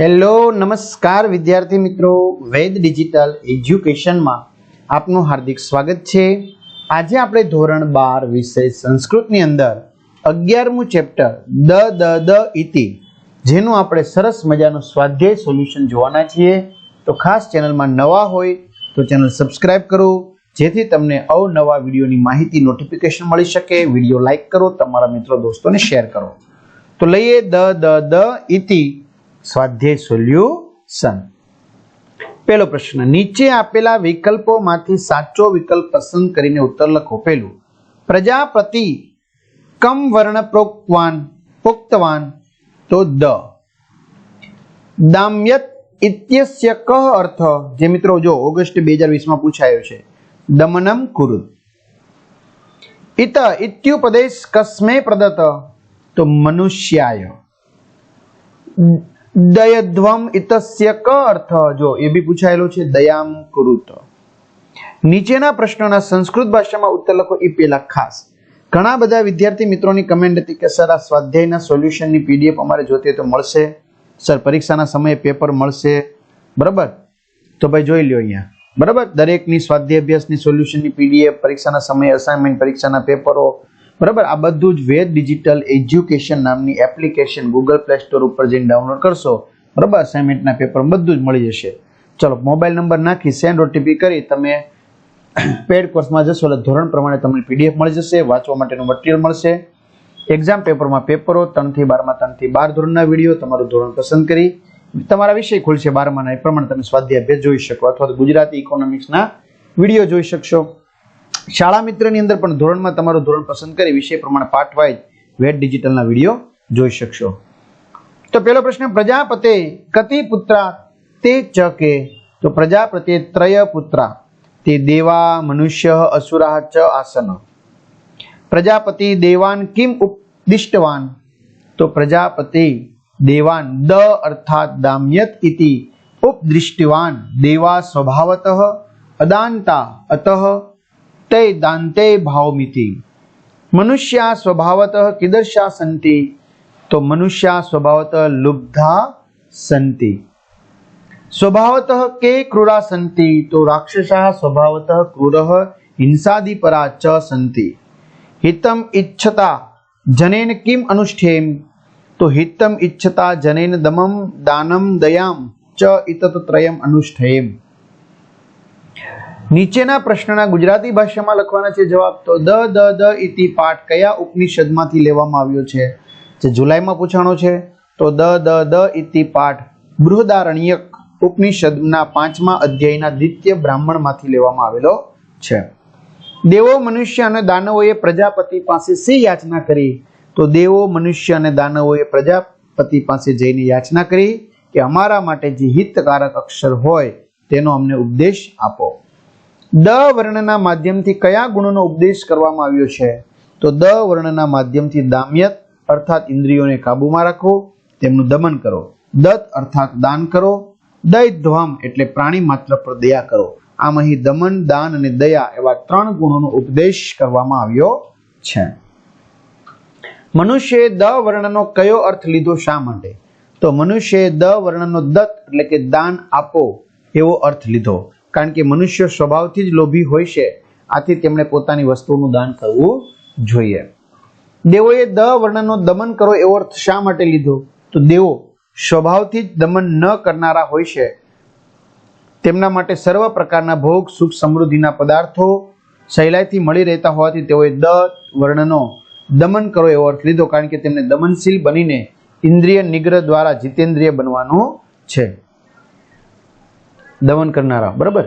Hello, નમસ્કાર વિદ્યાર્થી મિત્રો. વેદ ડિજિટલ એજ્યુકેશનમાં આપનું હાર્દિક સ્વાગત છે. આજે આપણે ધોરણ બાર વિષય સંસ્કૃતની અંદર અગિયારમું ચેપ્ટર દ દ દ ઇતિ જેનું આપણે સરસ મજાનું સ્વાધ્યાય સોલ્યુશન જોવાના છીએ. તો ખાસ ચેનલમાં નવા હોય તો ચેનલ સબસ્ક્રાઇબ કરો, જેથી તમને અવનવા વિડીયોની માહિતી નોટિફિકેશન મળી શકે. વીડિયો લાઇક કરો, તમારા મિત્રો, દોસ્તોને શેર કરો. તો લઈએ દ દ દ ઇતિ સ્વાધ્યાય સોલ્યુશન. પહેલો પ્રશ્ન, નીચે આપેલા વિકલ્પોમાંથી સાચો વિકલ્પ પસંદ કરીને ઉત્તર લખો. પેલું પ્રજાપતિ કમ વર્ણ પ્રોક્તવાન પુક્તવાન, તો દ. દામ્યત ઇત્યસ્ય કહ અર્થ, જે મિત્રો જો ઓગસ્ટ બે હજાર વીસમાં પૂછાયો છે, દમનમ કુરુ ઇત ઇત્યુપદેશ કસ્મે પ્રદત્ત, તો મનુષ્યાય. દયધ્વમ ઇતસ્ય ક અર્થ, જો એ બી પૂછાયેલો છે, દયામ કુરુત. નીચેના પ્રશ્નોના સંસ્કૃત ભાષામાં ઉત્તર લખો એ પેલા ખાસ. ઘણા બધા વિદ્યાર્થી મિત્રોની કમેન્ટ હતી કે, સર, આ સ્વાધ્યાયના સોલ્યુશનની પીડીએફ અમારે જોતી તો મળશે? સર, પરીક્ષાના સમયે પેપર મળશે? બરાબર? તો ભાઈ જોઈ લ્યો અહીંયા. બરાબર? દરેકની સ્વાધ્યાય અભ્યાસની સોલ્યુશનની પીડીએફ, પરીક્ષાના સમયે અસાઇનમેન્ટ પરીક્ષાના પેપરો બરાબર? આ બધું જ વેદ ડિજિટલ એજ્યુકેશન નામની એપ્લિકેશન ગૂગલ પ્લે સ્ટોર ઉપર જઈને ડાઉનલોડ કરશો. બરાબર? અસાઇનમેન્ટના પેપર બધું જ મળી જશે. ચલો મોબાઈલ નંબર નાખી સેન્ડ ઓટીપી કરી, તમે પેડ કોર્સમાં જશો એટલે ધોરણ પ્રમાણે તમને પીડીએફ મળી જશે, વાંચવા માટેનું મટીરિયલ મળશે. એક્ઝામ પેપરમાં પેપરો ત્રણથી બારમાં, ત્રણથી બાર ધોરણના વીડિયો તમારું ધોરણ પસંદ કરી. તમારા વિષય ખુલશે બારમાના, એ પ્રમાણે તમે સ્વાધ્યાય જોઈ શકો, અથવા તો ગુજરાતી ઇકોનોમિક્સના વીડિયો જોઈ શકશો. શાળા મિત્રની અંદર પણ ધોરણમાં તમારું ધોરણ પસંદ કરી વિષય પ્રમાણે પાઠવાય વેટ ડિજિટલના વીડિયો જોઈ શકશો. તો પહેલો પ્રશ્ન, પ્રજાપતે કતિ પુત્રા તે ચ કે? તો પ્રજાપતે ત્રય પુત્રા. તે દેવા, મનુષ્ય, અસુરા ચ આસન. પ્રજાપતિ દેવાન કિમ ઉપદિષ્ટવાન? તો પ્રજાપતિ દેવાન દ અર્થાત દામ્યત ઇતિ ઉપદૃષ્ટિવાન. દેવા સ્વભાવતઃ અદાંતા, અતઃ તે દાંતે ભાવમિતિ મનુષ્યા स्वभावतः કીદર્શા સંતિ તો મનુષ્યા स्वभावतः લુબ્ધા સંતિ स्वभावतः કે ક્રૂરા સંતિ તો રાક્ષસા स्वभावतः क्रूरः, हिंसादिपरा ચ સંતિ હિતમ ઇચ્છતા જનેન કિમ અનુષ્ઠેમ તો હિતમ ઇચ્છતા જનેન દમમ દાનમ દયામ ચ ઇતત ત્રયમ અનુષ્ઠેમ નીચેના પ્રશ્નના ગુજરાતી ભાષામાં લખવાના છે જવાબ તો દ દ દ ઇતિ પાઠ કયા ઉપનિષદમાંથી લેવામાં આવ્યો છે? જે જુલાઈમાં પૂછાણો છે, તો દ દ દ ઇતિ પાઠ બૃહદારણ્યક ઉપનિષદના પાંચમા અધ્યાયના દ્વિતીય બ્રાહ્મણમાંથી લેવામાં આવેલો છે. દેવો, મનુષ્ય અને દાનવોએ પ્રજાપતિ પાસે શી યાચના કરી? તો દેવો, મનુષ્ય અને દાનવોએ પ્રજાપતિ પાસે જઈને યાચના કરી કે અમારા માટે જે હિતકારક અક્ષર હોય તેનો અમને ઉપદેશ આપો. દ વર્ણના માધ્યમથી કયા ગુણોનો ઉપદેશ કરવામાં આવ્યો છે? તો દ વર્ણના માધ્યમથી દામ્યત, અર્થાત ઇન્દ્રિયોને કાબુમાં રાખો, તેમનું દમન કરો. દત્ત, અર્થાત દાન કરો. દયધ્વમ એટલે પ્રાણી માત્ર પર દયા કરો. આમ અહીં દમન, દાન અને દયા એવા ત્રણ ગુણોનો ઉપદેશ કરવામાં આવ્યો છે. મનુષ્યએ દ વર્ણનો કયો અર્થ લીધો શા માટે? તો મનુષ્યએ દ વર્ણનો દત્ત, એટલે કે દાન આપો, એવો અર્થ લીધો. કારણ કે મનુષ્ય સ્વભાવથી જ લોભી હોય છે, આથી તેમણે પોતાની વસ્તુનું દાન કરવું જોઈએ. દેવોએ દ વર્ણનો દમન કરો એવો અર્થ શા માટે લીધો? તો દેવો સ્વભાવથી જ દમન ન કરનારા હોય છે. તેમના માટે સર્વ પ્રકારના ભોગ, સુખ સમૃદ્ધિના પદાર્થો સહેલાઈથી મળી રહેતા હોવાથી તેઓએ દ વર્ણનો દમન કરો એવો અર્થ લીધો, કારણ કે તેમને દમનશીલ બનીને ઇન્દ્રિય નિગ્રહ દ્વારા જીતેન્દ્રિય બનવાનું છે. દમન કરનારા. બરાબર?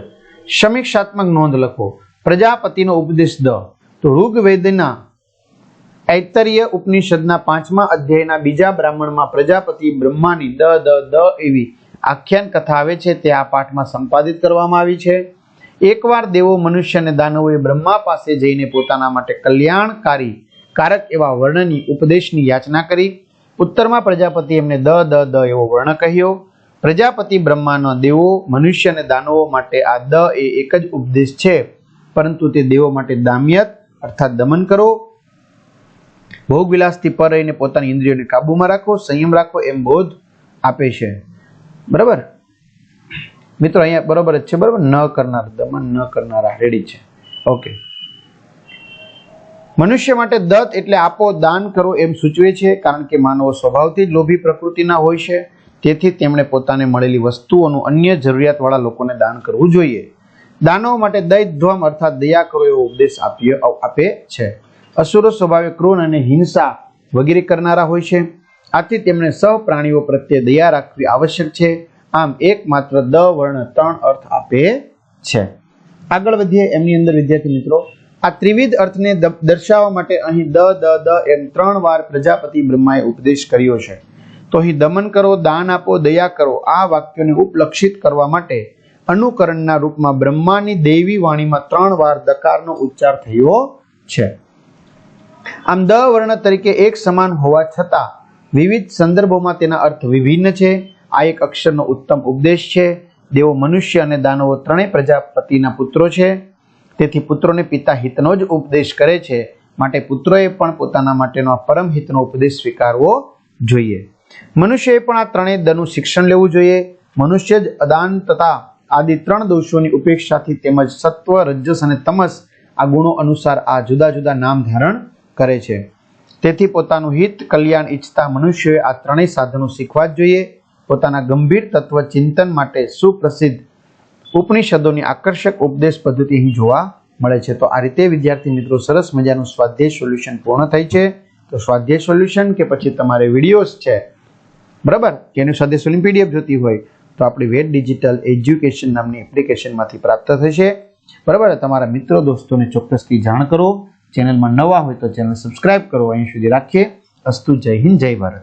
સમીક્ષાત્મક નોંધ લખો. પ્રજાપતિનો ઉપદેશ દ. તો ઋગ્વેદના ઐતરીય ઉપનિષદના પાંચમા અધ્યાયના બીજા બ્રાહ્મણમાં પ્રજાપતિ બ્રહ્માની દ દ દ એવી આખ્યાન કથા આવે છે, તે આ પાઠમાં સંપાદિત કરવામાં આવી છે. એકવાર દેવો મનુષ્ય અને દાનવોએ બ્રહ્મા પાસે જઈને પોતાના માટે કલ્યાણકારી કારક એવા વર્ણની ઉપદેશની યાચના કરી. ઉત્તરમાં પ્રજાપતિ એમને દ દ દ એવો વર્ણ કહ્યો. પ્રજાપતિ બ્રહ્માના દેવો મનુષ્ય અને દાનવો માટે આ દ એ એક જ ઉપદેશ છે. પરંતુ તે દેવો માટે દામ્યત, અર્થાત દમન કરો. ભોગ વિલાસથી પર રહીને પોતાની ઇન્દ્રિયોને કાબૂમાં રાખો, સંયમ રાખો એમ બોધ આપે છે. બરાબર? મિત્રો, અહીંયા બરોબર જ છે, બરાબર? ન કરનાર દમન, ન કરનારા રેડી છે. ઓકે. મનુષ્ય માટે દત્ત એટલે આપો, દાન કરો એમ સૂચવે છે, કારણ કે માનવો સ્વભાવથી જ લોભી પ્રકૃતિના હોય છે. તેથી તેમણે પોતાને મળેલી વસ્તુઓનું અન્ય જરૂરિયાતવાળા લોકોને દાન કરવું જોઈએ. દાનવ માટે દૈધ્વમ અર્થાત દયા કરો એવો ઉપદેશ આપ્યો આપે છે. અસુરો સ્વભાવે ક્રૂર અને હિંસા વગેરે કરનારા હોય છે. આથી તેમણે સૌ પ્રાણીઓ પ્રત્યે દયા રાખવી આવશ્યક છે. આમ એકમાત્ર દ, વર્ણ, ત્રણ અર્થ આપે છે. આગળ વધીએ એમની અંદર, વિદ્યાર્થી મિત્રો. આ ત્રિવિધ અર્થને દર્શાવવા માટે અહીં દ દ દ એમ ત્રણ વાર પ્રજાપતિ બ્રહ્માએ ઉપદેશ કર્યો છે. તો અહીં દમન કરો, દાન આપો, દયા કરો. આ વાક્યોને ઉપલક્ષિત કરવા માટે અનુકરણના રૂપમાં બ્રહ્માની દેવી વાણીમાં ત્રણ વાર દકારનો ઉચ્ચાર થયો છે. આમ દ વર્ણ તરીકે એક સમાન હોવા છતાં વિવિધ સંદર્ભોમાં તેના અર્થ વિભિન્ન છે. આ એક અક્ષરનો ઉત્તમ ઉપદેશ છે. દેવો મનુષ્ય અને દાનવો ત્રણેય પ્રજાપતિના પુત્રો છે. તેથી પુત્રોને પિતા હિતનો જ ઉપદેશ કરે છે. માટે પુત્રોએ પણ પોતાના માટેનો આ પરમ હિતનો ઉપદેશ સ્વીકારવો જોઈએ. મનુષ્યએ પણ આ ત્રણેય દનું શિક્ષણ લેવું જોઈએ. મનુષ્ય જ અદાનતતા આદિ ત્રણ દોષોની ઉપેક્ષાથી તેમજ સત્વ, રજસ અને તમસ આ ગુણો અનુસાર આ જુદા જુદા નામ ધારણ કરે છે. તેથી પોતાનું હિત, કલ્યાણ, ઈચ્છતા મનુષ્યએ આ ત્રણેય સાધનો શીખવા જ જોઈએ. પોતાના ગંભીર તત્વ ચિંતન માટે સુપ્રસિદ્ધ ઉપનિષદોની આકર્ષક ઉપદેશ પદ્ધતિ અહીં જોવા મળે છે. તો આ રીતે, વિદ્યાર્થી મિત્રો, સરસ મજાનું સ્વાધ્યાય સોલ્યુશન પૂર્ણ થાય છે. તો સ્વાધ્યાય સોલ્યુશન કે પછી તમારે વિડીયોઝ છે બરાબર? કે એનું સાથે સોલ્યુશન પીડીએફ જોતી હોય, તો આપણી વેટ ડિજિટલ એજ્યુકેશન નામની એપ્લિકેશનમાંથી પ્રાપ્ત થશે. બરાબર? તમારા મિત્રો દોસ્તોને ચોક્કસથી જાણ કરો. ચેનલમાં નવા હોય તો ચેનલ સબસ્ક્રાઇબ કરો. અહીં સુધી રાખીએ. અસ્તુ જય હિન્દ, જય ભારત.